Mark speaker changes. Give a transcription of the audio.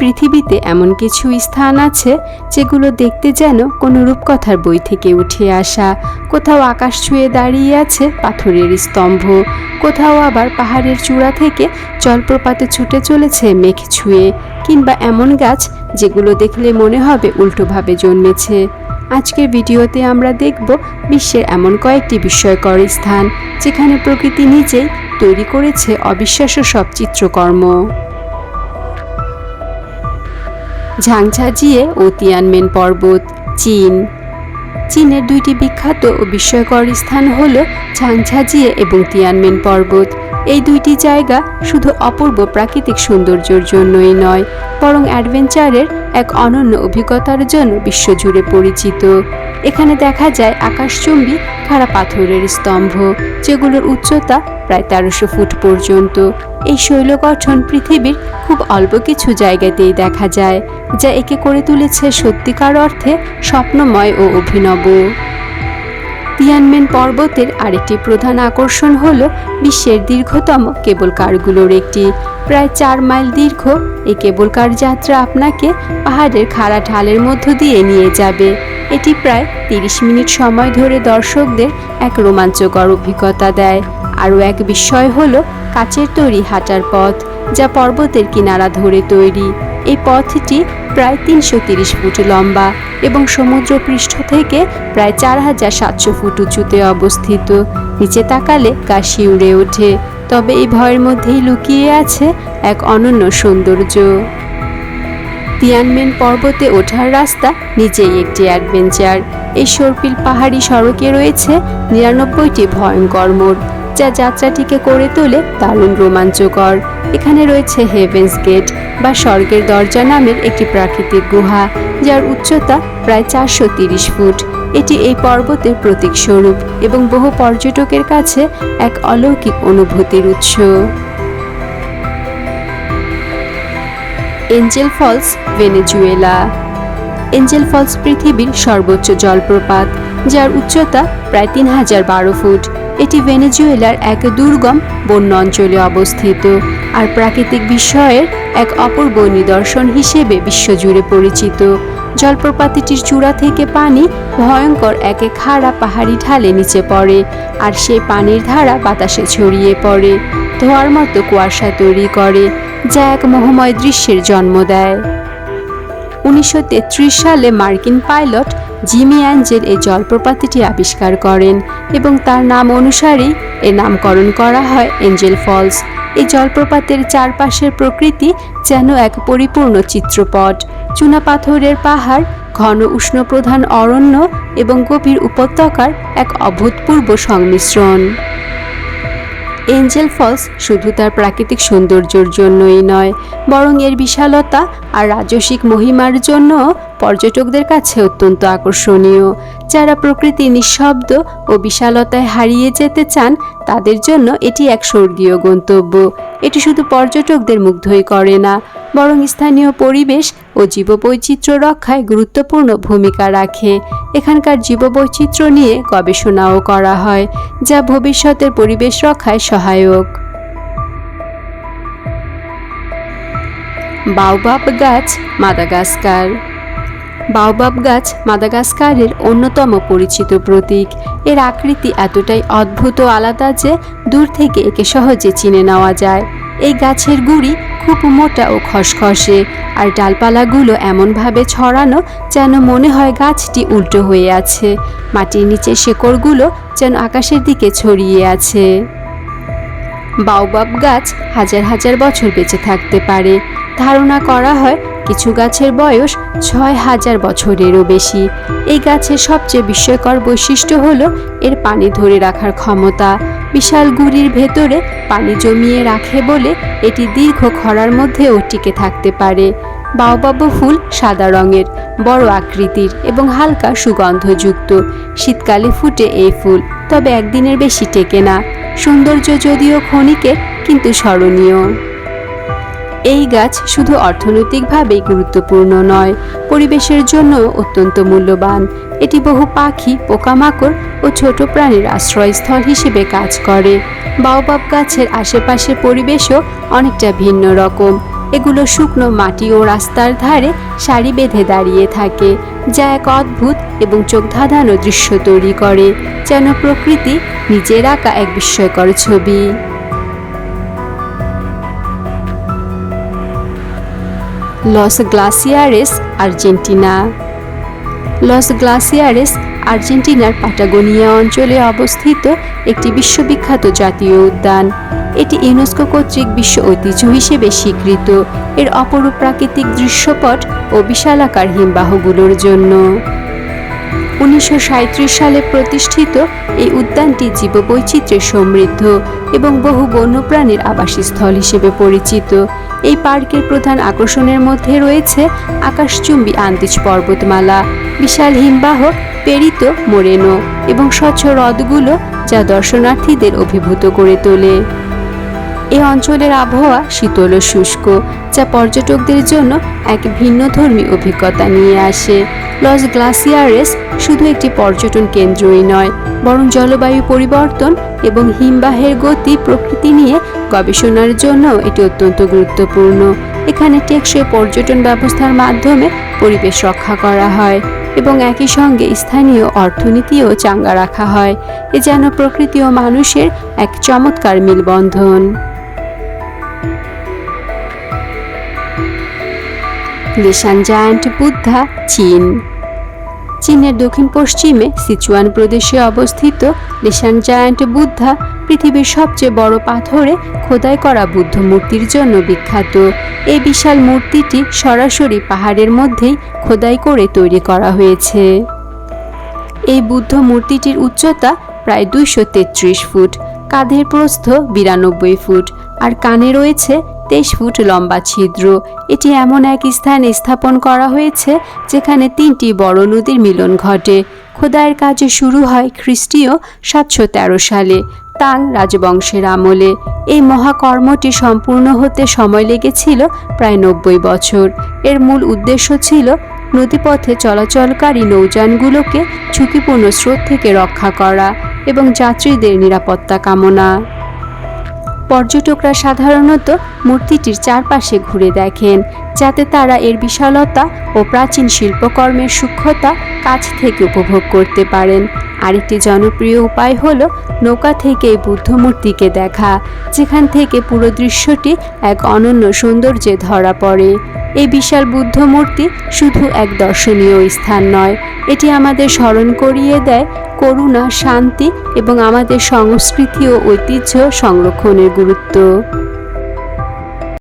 Speaker 1: পৃথিবীতে এমন কিছু স্থান আছে যেগুলো দেখতে যেন কোনো রূপকথার বই থেকে উঠে আসা। কোথাও আকাশ ছুঁয়ে দাঁড়িয়ে আছে পাথরের স্তম্ভ, কোথাও আবার পাহাড়ের চূড়া থেকে জলপ্রপাতে ছুটে চলেছে মেঘ ছুঁয়ে, কিংবা এমন গাছ যেগুলো দেখলে মনে হবে উল্টোভাবে জন্মেছে। আজকের ভিডিওতে আমরা দেখব বিশ্বের এমন কয়েকটি বিস্ময়কর স্থান, যেখানে প্রকৃতি নিজেই তৈরি করেছে অবিশ্বাস্য সব চিত্রকর্ম। ঝাংঝাজিয়ে ও তিয়ানমেন পর্বত, চীন। চীনের দুইটি বিখ্যাত ও বিস্ময়কর স্থান হল ঝাংঝাজিয়ে এবং তিয়ানমেন পর্বত। এই দুইটি জায়গা শুধু অপূর্ব প্রাকৃতিক সৌন্দর্যের জন্যই নয়, বরং অ্যাডভেঞ্চারের এক অনন্য অভিজ্ঞতার জন্য বিশ্বজুড়ে পরিচিত। এখানে দেখা যায় আকাশচুম্বী খাড়া পাথরের স্তম্ভ, যেগুলোর উচ্চতা প্রায় তেরোশো ফুট পর্যন্ত। এই শৈল গঠন পৃথিবীর খুব অল্প কিছু জায়গাতেই দেখা যায়, যা একে করে তুলেছে সত্যিকার অর্থে স্বপ্নময় ও অভিনব। তিয়ানমেন পর্বতের আরেকটি প্রধান আকর্ষণ হল বিশ্বের দীর্ঘতম কেবল কারগুলোর একটি। প্রায় চার মাইল দীর্ঘ এই কেবল কার যাত্রা আপনাকে পাহাড়ের খাড়া ঢালের মধ্য দিয়ে নিয়ে যাবে। এটি প্রায় তিরিশ মিনিট সময় ধরে দর্শকদের এক রোমাঞ্চকর অভিজ্ঞতা দেয়। আরও এক বিস্ময় হল কাচের তৈরি হাঁটার পথ, যা পর্বতের কিনারা ধরে তৈরি। এই পথটি প্রায় তিনশো তিরিশ ফুট লম্বা এবং সমুদ্র পৃষ্ঠ থেকে প্রায় চার হাজার সাতশো ফুট উঁচুতে অবস্থিত। নিচে তাকালে গা শিউড়ে ওঠে, তবে এই ভয়ের মধ্যেই লুকিয়ে আছে এক অনন্য সৌন্দর্য। তিয়ানমেন পর্বতে ওঠার রাস্তা নিজেই একটি অ্যাডভেঞ্চার। এই সর্পিল পাহাড়ি সড়কে রয়েছে নিরানব্বইটি ভয়ঙ্কর মোড়, যা যাত্রাটিকে করে তোলে দারুণ রোমাঞ্চকর। এখানে রয়েছে হেভেন্স গেট বা স্বর্গের দরজা নামের একটি প্রাকৃতিক গুহা, যার উচ্চতা প্রায় চারশো ফুট। এটি এই পর্বতের প্রতীক স্বরূপ এবং বহু পর্যটকের কাছে এক অলৌকিক অনুভূতির উৎস। Angel Falls, Venezuela. Angel Falls পৃথিবীর সর্বোচ্চ জলপ্রপাত, যার উচ্চতা প্রায় তিন হাজার বারো ফুট। এটি ভেনেজুয়েলার এক দুর্গম বন্য অঞ্চলে অবস্থিত আর প্রাকৃতিক বিষয়ের এক অপূর্ব নিদর্শন হিসেবে বিশ্বজুড়ে পরিচিত। জলপ্রপাতটির চূড়া থেকে পানি ভয়ঙ্কর একে খাড়া পাহাড়ি ঢালে নিচে পড়ে, আর সেই পানির ধারা বাতাসে ছড়িয়ে পড়ে, ধোয়ার মতো কুয়াশা তৈরি করে, যা এক মোহময় দৃশ্যের জন্ম দেয়। উনিশশো তেত্রিশ সালে মার্কিন পাইলট জিমি অ্যাঞ্জেল এই জলপ্রপাতটি আবিষ্কার করেন এবং তার নাম অনুসারেই এর নামকরণ করা হয় এঞ্জেল ফলস। এই জলপ্রপাতের চারপাশের প্রকৃতি যেন এক পরিপূর্ণ চিত্রপট। চুনাপাথরের পাহাড়, ঘন উষ্ণপ্রধান অরণ্য এবং গভীর উপত্যকার এক অভূতপূর্ব সংমিশ্রণ। এঞ্জেল ফলস শুধু তার প্রাকৃতিক সৌন্দর্যের জন্যই নয়, বরং এর বিশালতা আর রাজসিক মহিমার জন্য পর্যটকদের কাছে অত্যন্ত আকর্ষণীয়। যারা প্রকৃতি নিঃশব্দ ও বিশালতায় হারিয়ে যেতে চান, তাদের জন্য এটি এক স্বর্গীয় গন্তব্য। এটি শুধু পর্যটকদের মুগ্ধই করে না, বরং স্থানীয় পরিবেশ ও জীববৈচিত্র্য রক্ষায় গুরুত্বপূর্ণ ভূমিকা রাখে। এখানকার জীববৈচিত্র্য নিয়ে গবেষণাও করা হয়, যা ভবিষ্যতের পরিবেশ রক্ষায় সহায়ক। বাউবাব গাছ, মাদাগাস্কার বাওবাব গাছ মাদাগাস্কারের অন্যতম পরিচিত প্রতীক। এর আকৃতি এতটাই অদ্ভুত আলাদা যে দূর থেকে একে সহজে চিনে নেওয়া যায়। এই গাছের গুড়ি খুব মোটা ও খসখসে, আর ডালপালাগুলো এমনভাবে ছড়ানো যেন মনে হয় গাছটি উল্টো হয়ে আছে। মাটির নিচে শেকড়গুলো যেন আকাশের দিকে ছড়িয়ে আছে। বাউবাব গাছ হাজার হাজার বছর বেঁচে থাকতে পারে। ধারণা করা হয় কিছু গাছের বয়স ছয় হাজার বছরেরও বেশি। এই গাছের সবচেয়ে বিস্ময়কর বৈশিষ্ট্য হলো এর পানি ধরে রাখার ক্ষমতা। বিশাল গুড়ির ভেতরে পানি জমিয়ে রাখে বলে এটি দীর্ঘ খরার মধ্যেও টিকে থাকতে পারে। বাউবাবু ফুল সাদা রঙের, বড় আকৃতির এবং হালকা সুগন্ধযুক্ত। শীতকালে ফুটে এই ফুল, তবে একদিনের বেশি টেকে না। সৌন্দর্য যদিও ক্ষণিকের, কিন্তু স্মরণীয়। এই গাছ শুধু অর্থনৈতিকভাবে গুরুত্বপূর্ণ নয়, পরিবেশের জন্য অত্যন্ত মূল্যবান। এটি বহু পাখি, পোকামাকড় ও ছোট প্রাণীর আশ্রয়স্থল হিসেবে কাজ করে। বাওবাব গাছের আশেপাশের পরিবেশও অনেকটা ভিন্ন রকম। এগুলো শুকনো মাটি ও রাস্তার ধারে সারি বেঁধে দাঁড়িয়ে থাকে, যা এক অদ্ভুত এবং চোখ ধাঁধানো দৃশ্য তৈরি করে, যেন প্রকৃতি নিজের আঁকা এক বিস্ময়কর ছবি। Los Glaciares Argentina Los Glaciares আর্জেন্টিনার পাটাগোনিয়া অঞ্চলে অবস্থিত একটি বিশ্ববিখ্যাত জাতীয় উদ্যান। এটি ইউনেস্কো কর্তৃক বিশ্ব ঐতিহ্য হিসেবে স্বীকৃত। এর অপরূপ প্রাকৃতিক দৃশ্যপট ও বিশালাকার হিমবাহগুলোর জন্য। উনিশশো সালে প্রতিষ্ঠিত এই উদ্যানটি জীববৈচিত্র্যে সমৃদ্ধ এবং বহু বন্যপ্রাণীর আবাসস্থল হিসেবে পরিচিত। এই পার্কের প্রধান আকর্ষণের মধ্যে রয়েছে আকাশচুম্বী আন্তিজ পর্বতমালা, বিশাল হিমবাহ পেরিত মোরেনো এবং স্বচ্ছ হ্রদগুলো যা দর্শনার্থীদের অভিভূত করে তোলে। এই অঞ্চলের আবহাওয়া শীতল ও শুষ্ক, যা পর্যটকদের জন্য এক ভিন্নধর্মী অভিজ্ঞতা নিয়ে আসে। লস গ্লাসিয়ারেস শুধু একটি পর্যটন কেন্দ্রই নয়, বরং জলবায়ু পরিবর্তন এবং হিমবাহের গতি প্রকৃতি নিয়ে গবেষণার জন্য এটি অত্যন্ত গুরুত্বপূর্ণ। এখানে টেকসই পর্যটন ব্যবস্থার মাধ্যমে পরিবেশ রক্ষা করা হয় এবং একই সঙ্গে স্থানীয় অর্থনীতিও চাঙ্গা রাখা হয়। এ যেন প্রকৃতি ও মানুষের এক চমৎকার মিলবন্ধন। লিশান জায়ান্ট বুদ্ধা চীন। চীনের দক্ষিণ পশ্চিমে সিচুয়ান প্রদেশে অবস্থিত লিশান জায়ান্ট বুদ্ধা পৃথিবীর সবচেয়ে বড় পাথরে খোদাই করা বুদ্ধ মূর্তির জন্য বিখ্যাত। এই বিশাল মূর্তিটি সরাসরি পাহাড়ের মধ্যেই খোদাই করে তৈরি করা হয়েছে। এই বুদ্ধ মূর্তিটির উচ্চতা প্রায় দুইশো তেত্রিশ ফুট, কাঁধের প্রস্থ বিরানব্বই ফুট, আর কানে রয়েছে তেইশ ফুট লম্বা ছিদ্র। এটি এমন এক স্থানে স্থাপন করা হয়েছে যেখানে তিনটি বড় নদীর মিলন ঘটে। খোদাইয়ের কাজ শুরু হয় খ্রিস্টীয় সাতশো তেরো সালে তাং রাজবংশের আমলে। এই মহাকর্মটি সম্পূর্ণ হতে সময় লেগেছিল প্রায় নব্বই বছর। এর মূল উদ্দেশ্য ছিল নদীপথে চলাচলকারী নৌযানগুলোকে ঝুঁকিপূর্ণ স্রোত থেকে রক্ষা করা এবং যাত্রীদের নিরাপত্তা কামনা। পর্যটকরা সাধারণত মূর্তিটির চারপাশে ঘুরে দেখেন, যাতে তারা এর বিশালতা ও প্রাচীন শিল্পকর্মের সূক্ষ্মতা কাছ থেকে উপভোগ করতে পারেন। আরেকটি জনপ্রিয় উপায় হল নৌকা থেকে এই বুদ্ধ মূর্তিকে দেখা, যেখান থেকে পুরো দৃশ্যটি এক অনন্য সৌন্দর্যে ধরা পড়ে। এই বিশাল বুদ্ধ মূর্তি শুধু এক দর্শনীয় স্থান নয়, এটি আমাদের স্মরণ করিয়ে দেয় করুণা, শান্তি এবং আমাদের সংস্কৃতি ও ঐতিহ্য সংরক্ষণের গুরুত্ব।